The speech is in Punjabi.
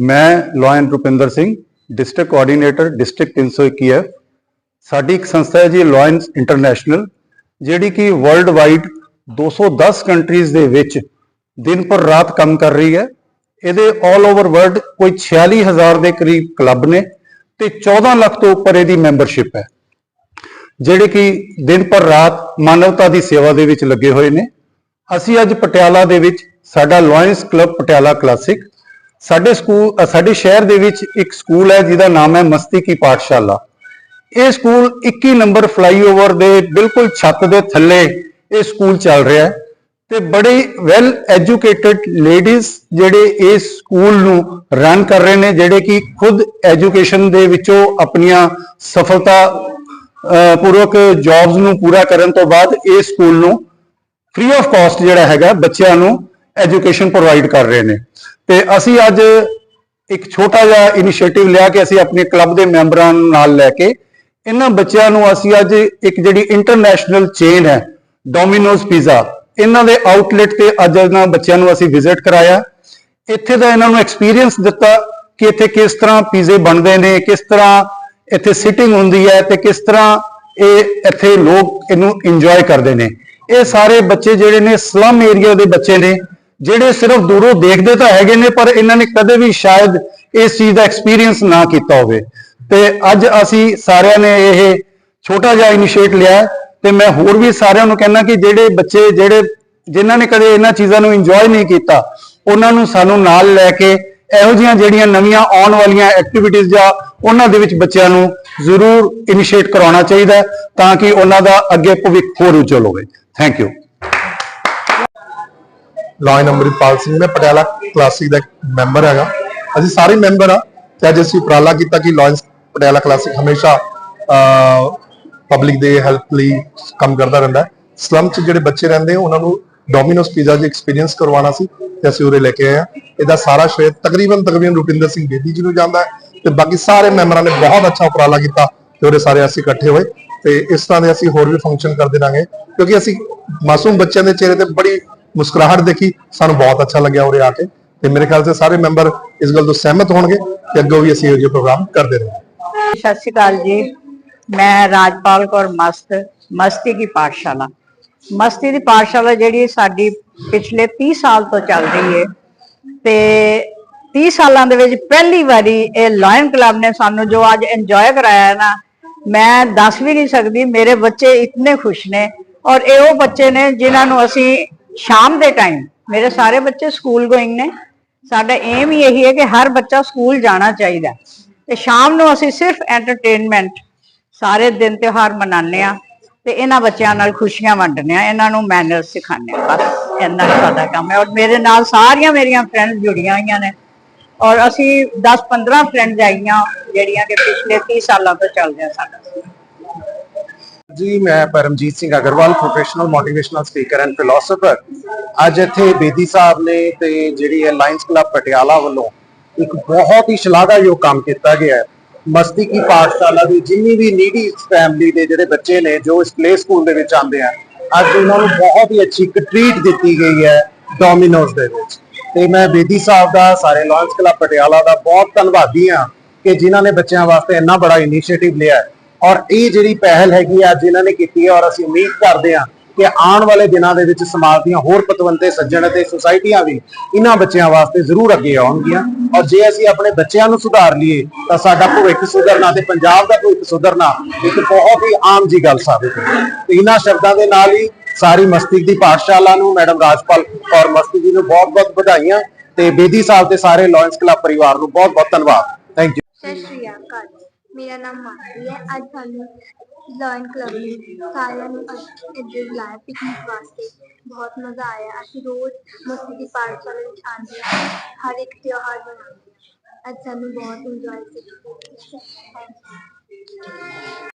मैं lion Rupinder Singh, district coordinator, district तीन सौ इक्की एफ़ साड़ी एक संस्था है जी लॉयंस इंटरनेशनल जिड़ी कि वर्ल्ड वाइड दो सौ दस कंट्रीज़ के ਦਿਨ ਪਰ ਰਾਤ ਕੰਮ ਕਰ ਰਹੀ ਹੈ। ਇਹਦੇ 올 ਓਵਰ ਵਰਲਡ ਕੋਈ 46000 ਦੇ ਕਰੀਬ ਕਲੱਬ ਨੇ ਤੇ 14 ਲੱਖ ਤੋਂ ਉੱਪਰ ਇਹਦੀ ਮੈਂਬਰਸ਼ਿਪ ਹੈ। ਜਿਹੜੇ ਕਿ ਦਿਨ ਪਰ ਰਾਤ ਮਾਨਵਤਾ ਦੀ ਸੇਵਾ ਦੇ ਵਿੱਚ ਲੱਗੇ ਹੋਏ ਨੇ। ਅਸੀਂ ਅੱਜ ਪਟਿਆਲਾ ਦੇ ਵਿੱਚ ਸਾਡਾ ਲਾਇਨਸ ਕਲੱਬ ਪਟਿਆਲਾ ਕਲਾਸਿਕ ਸਾਡੇ ਸਕੂਲ ਸਾਡੇ ਸ਼ਹਿਰ ਦੇ ਵਿੱਚ ਇੱਕ ਸਕੂਲ ਹੈ ਜਿਹਦਾ ਨਾਮ ਹੈ ਮਸਤੀ ਕੀ ਪਾਠਸ਼ਾਲਾ। ਇਹ ਸਕੂਲ 21 ਨੰਬਰ ਫਲਾਈਓਵਰ ਦੇ ਬਿਲਕੁਲ ਛੱਤ ਦੇ ਥੱਲੇ ਇਹ ਸਕੂਲ ਚੱਲ ਰਿਹਾ ਹੈ। ਤੇ ਬੜੇ ਵੈਲ ਐਜੂਕੇਟਿਡ ਲੇਡੀਜ਼ ਜਿਹੜੇ ਇਸ ਸਕੂਲ ਨੂੰ ਰਨ ਕਰ ਰਹੇ ਨੇ, ਜਿਹੜੇ ਕਿ ਖੁਦ ਐਜੂਕੇਸ਼ਨ ਦੇ ਵਿੱਚੋਂ ਆਪਣੀਆਂ ਸਫਲਤਾ ਪੂਰਵਕ ਜੌਬਸ ਨੂੰ ਪੂਰਾ ਕਰਨ ਤੋਂ ਬਾਅਦ ਇਸ ਸਕੂਲ ਨੂੰ ਫ੍ਰੀ ਆਫ ਕਾਸਟ ਜਿਹੜਾ ਹੈਗਾ ਬੱਚਿਆਂ ਨੂੰ ਐਜੂਕੇਸ਼ਨ ਪ੍ਰੋਵਾਈਡ ਕਰ ਰਹੇ ਨੇ। ਤੇ ਅਸੀਂ ਅੱਜ ਇੱਕ ਛੋਟਾ ਜਿਹਾ ਇਨੀਸ਼ੀਏਟਿਵ ਲਿਆ ਕਿ ਅਸੀਂ ਆਪਣੇ ਕਲੱਬ ਦੇ ਮੈਂਬਰਾਂ ਨੂੰ ਨਾਲ ਲੈ ਕੇ, ਇਹਨਾਂ ਬੱਚਿਆਂ ਨੂੰ ਅਸੀਂ ਅੱਜ ਇੱਕ ਜਿਹੜੀ ਇੰਟਰਨੈਸ਼ਨਲ ਚੇਨ ਹੈ ਡੋਮਿਨੋਜ਼ ਪੀਜ਼ਾ ਇਹਨਾਂ ਦੇ ਆਊਟਲੈਟ ਤੇ ਅੱਜ ਇਹਨਾਂ ਬੱਚਿਆਂ ਨੂੰ ਅਸੀਂ ਵਿਜ਼ਿਟ ਕਰਾਇਆ। ਇੱਥੇ ਦਾ ਇਹਨਾਂ ਨੂੰ ਐਕਸਪੀਰੀਅੰਸ ਦਿੱਤਾ ਕਿ ਇੱਥੇ ਕਿਸ ਤਰ੍ਹਾਂ ਪੀਜ਼ੇ ਬਣਦੇ ਨੇ, ਕਿਸ ਤਰ੍ਹਾਂ ਇੱਥੇ ਸਿਟਿੰਗ ਹੁੰਦੀ ਹੈ ਤੇ ਕਿਸ ਤਰ੍ਹਾਂ ਇਹ ਇੱਥੇ ਲੋਕ ਇਹਨੂੰ ਇੰਜੋਏ ਕਰਦੇ ਨੇ। ਇਹ ਸਾਰੇ ਬੱਚੇ ਜਿਹੜੇ ਨੇ ਸਲਮ ਏਰੀਆ ਦੇ ਬੱਚੇ ਨੇ, ਜਿਹੜੇ ਸਿਰਫ ਦੂਰੋਂ ਦੇਖਦੇ ਤਾਂ ਹੈਗੇ ਨੇ, ਪਰ ਇਹਨਾਂ ਨੇ ਕਦੇ ਵੀ ਸ਼ਾਇਦ ਇਸ ਚੀਜ਼ ਦਾ ਐਕਸਪੀਰੀਅੰਸ ਨਾ ਕੀਤਾ ਹੋਵੇ। ਤੇ ਅੱਜ ਅਸੀਂ ਸਾਰਿਆਂ ਨੇ ਇਹ ਛੋਟਾ ਜਿਹਾ ਇਨੀਸ਼ੀਏਟ ਲਿਆ ਤੇ ਮੈਂ ਹੋਰ ਵੀ ਸਾਰਿਆਂ ਨੂੰ ਕਹਿੰਦਾ ਕਿ ਜਿਹੜੇ ਬੱਚੇ, ਜਿਹੜੇ ਜਿਨ੍ਹਾਂ ਨੇ ਕਦੇ ਇਹਨਾਂ ਚੀਜ਼ਾਂ ਨੂੰ ਇੰਜੋਏ ਨਹੀਂ ਕੀਤਾ, ਉਹਨਾਂ ਨੂੰ ਸਾਨੂੰ ਨਾਲ ਲੈ ਕੇ ਇਹੋ ਜਿਹੀਆਂ ਜਿਹੜੀਆਂ ਨਵੀਆਂ ਆਉਣ ਵਾਲੀਆਂ ਐਕਟੀਵਿਟੀਜ਼ ਜਾਂ ਉਹਨਾਂ ਦੇ ਵਿੱਚ ਬੱਚਿਆਂ ਨੂੰ ਜ਼ਰੂਰ ਇਨੀਸ਼ੀਏਟ ਕਰਾਉਣਾ ਚਾਹੀਦਾ ਤਾਂ ਕਿ ਉਹਨਾਂ ਦਾ ਅੱਗੇ ਭਵਿੱਖ ਹੋਰ ਉਜਲ ਹੋਵੇ। Thank you lion Amritpal Singh, ਮੈਂ ਪਟਿਆਲਾ ਕਲਾਸਿਕ ਦਾ ਇੱਕ ਮੈਂਬਰ ਹੈਗਾ। ਅਸੀਂ ਸਾਰੇ ਮੈਂਬਰ ਆ ਤੇ ਅੱਜ ਅਸੀਂ ਉਪਰਾਲਾ ਕੀਤਾ ਕਿ ਲਾਇਨਸ ਪਟਿਆਲਾ ਕਲਾਸਿਕ ਹਮੇਸ਼ਾ ਪਬਲਿਕ ਦੇ ਹੈਲਪ ਲਈ ਕੰਮ ਕਰਦਾ ਰਹਿੰਦਾ ਹੈ। ਸਲਮ ਚ ਜਿਹੜੇ ਬੱਚੇ ਰਹਿੰਦੇ ਉਹਨਾਂ ਨੂੰ ਡੋਮਿਨੋਸ ਪੀਜ਼ਾ ਦੀ ਐਕਸਪੀਰੀਅੰਸ ਕਰਵਾਉਣਾ ਸੀ ਤੇ ਅਸੀਂ ਉਰੇ ਲੈ ਕੇ ਆਏ ਆ। ਇਹਦਾ ਸਾਰਾ ਸ਼੍ਰੇਅ ਤਕਰੀਬਨ ਤਕਰੀਬਨ ਰੁਪਿੰਦਰ ਸਿੰਘ ਬੇਦੀ ਜੀ ਨੂੰ ਜਾਂਦਾ ਹੈ ਤੇ ਬਾਕੀ ਸਾਰੇ ਮੈਂਬਰਾਂ ਨੇ ਬਹੁਤ ਅੱਛਾ ਉਪਰਾਲਾ ਕੀਤਾ ਤੇ ਉਰੇ ਸਾਰੇ ਅਸੀਂ ਇਕੱਠੇ ਹੋਏ ਤੇ ਇਸ ਤਰ੍ਹਾਂ ਦੇ ਅਸੀਂ ਹੋਰ ਵੀ ਫੰਕਸ਼ਨ ਕਰਦੇ ਰਾਂਗੇ ਕਿਉਂਕਿ ਅਸੀਂ ਮਾਸੂਮ ਬੱਚਿਆਂ ਦੇ ਚਿਹਰੇ ਤੇ ਬੜੀ ਮੁਸਕਰਾਹਟ ਦੇਖੀ, ਸਾਨੂੰ ਬਹੁਤ ਅੱਛਾ ਲੱਗਿਆ ਉਰੇ ਆ ਕੇ ਤੇ ਮੇਰੇ ਖਿਆਲ ਸੇ ਸਾਰੇ ਮੈਂਬਰ ਇਸ ਗੱਲ ਤੋਂ ਸਹਿਮਤ ਹੋਣਗੇ ਕਿ ਅੱਗੋਂ ਵੀ ਅਸੀਂ ਇਹੋ ਜਿਹੇ ਪ੍ਰੋਗਰਾਮ ਕਰਦੇ ਰਹਾਂਗੇ। ਸਤਿ ਸ਼੍ਰੀ ਅਕਾਲ ਜੀ। ਮੈਂ ਰਾਜਪਾਲ ਕੌਰ ਮਸਤ, ਮਸਤੀ ਦੀ ਪਾਠਸ਼ਾਲਾ। ਮਸਤੀ ਦੀ ਪਾਠਸ਼ਾਲਾ ਜਿਹੜੀ ਸਾਡੀ ਪਿਛਲੇ 30 ਸਾਲ ਤੋਂ ਚੱਲ ਰਹੀ ਹੈ ਤੇ 30 ਸਾਲਾਂ ਦੇ ਵਿੱਚ ਪਹਿਲੀ ਵਾਰੀ ਇਹ ਲਾਇਨ ਕਲੱਬ ਨੇ ਸਾਨੂੰ ਜੋ ਅੱਜ ਇੰਜੋਏ ਕਰਾਇਆ ਹੈ ਨਾ, ਮੈਂ ਦੱਸ ਵੀ ਨਹੀਂ ਸਕਦੀ, ਮੇਰੇ ਬੱਚੇ ਇਤਨੇ ਖੁਸ਼ ਨੇ। ਔਰ ਇਹ ਉਹ ਬੱਚੇ ਨੇ ਜਿਨ੍ਹਾਂ ਨੂੰ ਅਸੀਂ ਸ਼ਾਮ ਦੇ ਟਾਈਮ ਮੇਰੇ ਸਾਰੇ ਬੱਚੇ ਸਕੂਲ ਗੋਇੰਗ ਨੇ। ਸਾਡਾ ਏਮ ਹੀ ਇਹੀ ਹੈ ਕਿ ਹਰ ਬੱਚਾ ਸਕੂਲ ਜਾਣਾ ਚਾਹੀਦਾ। ਹੈ। ਤੇ ਸ਼ਾਮ ਨੂੰ ਅਸੀਂ ਸਿਰਫ ਐਂਟਰਟੇਨਮੈਂਟ ਸਾਰੇ ਦਿਨ ਤਿਉਹਾਰ ਮਨਾਉਂਦੇ ਆ ਤੇ ਇਹਨਾਂ ਬੱਚਿਆਂ ਨਾਲ ਖੁਸ਼ੀਆਂ ਵੰਡਦੇ ਆ ਇਹਨਾਂ ਨੂੰ ਮੈਨਰਸ ਸਿਖਾਉਂਦੇ ਆ ਬਸ ਇੰਨਾ ਸਾਡਾ ਕੰਮ ਹੈ। ਔਰ ਮੇਰੇ ਨਾਲ ਸਾਰੀਆਂ ਮੇਰੀਆਂ ਫਰੈਂਡਸ ਜੁੜੀਆਂ ਹੋਈਆਂ ਨੇ। ਔਰ ਅਸੀਂ 10-15 ਫਰੈਂਡਸ ਆਈਆਂ ਜਿਹੜੀਆਂ ਕਿ ਪਿਛਲੇ 30 ਸਾਲਾਂ ਤੋਂ ਚੱਲ ਰਿਹਾ ਸਾਡਾ। ਜੀ, ਮੈਂ Paramjit Singh Agarwal professional motivational speaker and philosopher ਅੱਜ ਇੱਥੇ ਬੇਦੀ ਸਾਹਿਬ ਨੇ ਤੇ ਜਿਹੜੀ ਹੈ ਲਾਇਨਸ ਕਲੱਬ ਪਟਿਆਲਾ ਵੱਲੋਂ ਇੱਕ ਬਹੁਤ ਹੀ ਸ਼ਲਾਘਾਯੋਗ ਕੰਮ ਕੀਤਾ ਗਿਆ ਹੈ। ਮਸਤੀ ਕੀ ਪਾਠਸ਼ਾਲਾ ਦੀ ਜਿੰਨੀ ਵੀ ਨੀਡੀ ਫੈਮਿਲੀ ਦੇ ਜਿਹੜੇ ਬੱਚੇ ਨੇ ਜੋ ਇਸ ਪਲੇ ਸਕੂਲ ਦੇ ਵਿੱਚ ਆਉਂਦੇ ਆ, ਅੱਜ ਉਹਨਾਂ ਨੂੰ ਬਹੁਤ ਹੀ ਅੱਛੀ ਇੱਕ ਟ੍ਰੀਟ ਦਿੱਤੀ ਗਈ ਹੈ ਡੋਮਿਨੋਜ਼ ਦੇ ਵਿੱਚ। ਤੇ ਮੈਂ ਬੇਦੀ ਸਾਹਿਬ ਦਾ, ਸਾਰੇ ਲਾਇਨਸ ਕਲੱਬ ਪਟਿਆਲਾ ਦਾ ਬਹੁਤ ਧੰਨਵਾਦੀ ਹਾਂ ਕਿ ਜਿਨ੍ਹਾਂ ਨੇ ਬੱਚਿਆਂ ਵਾਸਤੇ ਇੰਨਾ ਬੜਾ ਇਨੀਸ਼ੀਏਟਿਵ ਲਿਆ ਔਰ ਇਹ ਜਿਹੜੀ ਪਹਿਲ ਹੈਗੀ ਆ ਅੱਜ ਇਹਨਾਂ ਨੇ ਕੀਤੀ ਹੈ ਔਰ ਅਸੀਂ ਉਮੀਦ ਕਰਦੇ ਹਾਂ ਕਿ ਆਉਣ ਵਾਲੇ ਦਿਨਾਂ ਦੇ ਵਿੱਚ ਸਮਾਜ ਦੀਆਂ ਹੋਰ ਪਤਵੰਤੇ, ਸੱਜਣ ਅਤੇ ਸੁਸਾਇਟੀਆਂ ਵੀ ਇਹਨਾਂ ਬੱਚਿਆਂ ਵਾਸਤੇ ਜ਼ਰੂਰ ਅੱਗੇ ਆਉਣਗੀਆਂ। ਔਰ ਜੇ ਅਸੀਂ ਆਪਣੇ ਬੱਚਿਆਂ ਨੂੰ ਸੁਧਾਰ ਲਈਏ, ਤਾਂ ਸਾਡਾ ਭਵਿੱਖ ਸੁਧਰਨਾ ਤੇ ਪੰਜਾਬ ਦਾ ਭਵਿੱਖ ਸੁਧਰਨਾ ਇੱਕ ਬਹੁਤ ਹੀ ਆਮ ਜੀ ਗੱਲ ਸਾਬਿਤ ਹੋਈ। ਤੇ ਇਹਨਾਂ ਸ਼ਬਦਾਂ ਦੇ ਨਾਲ ਹੀ ਸਾਰੀ ਮਸਤਿਕ ਦੀ ਪਾਠਸ਼ਾਲਾ ਨੂੰ ਮੈਡਮ ਰਾਜਪਾਲ ਔਰ ਮਸਤੀਕ ਜੀ ਨੂੰ ਬਹੁਤ-ਬਹੁਤ ਵਧਾਈਆਂ ਤੇ ਬੇਦੀ ਸਾਹਿਬ ਤੇ ਸਾਰੇ ਲਾਇਨਸ ਕਲੱਬ ਪਰਿਵਾਰ ਨੂੰ ਬਹੁਤ-ਬਹੁਤ ਧੰਨਵਾਦ। ਥੈਂਕ ਯੂ ਸਤਿ ਸ਼੍ਰੀ ਅਕਾਲ। ਮੇਰਾ ਨਾਮ ਮਾਨਸੀ ਹੈ। ਅੱਜ ਸਾਨੂੰ ਲਾਇਨ ਕਲੱਬ ਨੇ ਸਾਰਿਆਂ ਨੂੰ ਅੱਜ ਇੱਧਰ ਬੁਲਾਇਆ ਪਿਕਨਿਕ ਵਾਸਤੇ। ਬਹੁਤ ਮਜ਼ਾ ਆਇਆ। ਅਸੀਂ ਰੋਜ਼ ਮਸਤੀ ਦੀ ਪਾਠਸ਼ਾਲਾ ਵਿੱਚ ਆਉਂਦੇ ਹਾਂ। ਹਰ ਇੱਕ ਤਿਉਹਾਰ ਮਨਾਉਂਦੇ ਅੱਜ ਸਾਨੂੰ ਬਹੁਤ ਇੰਜੋਏ ਕੀਤਾ। Thank you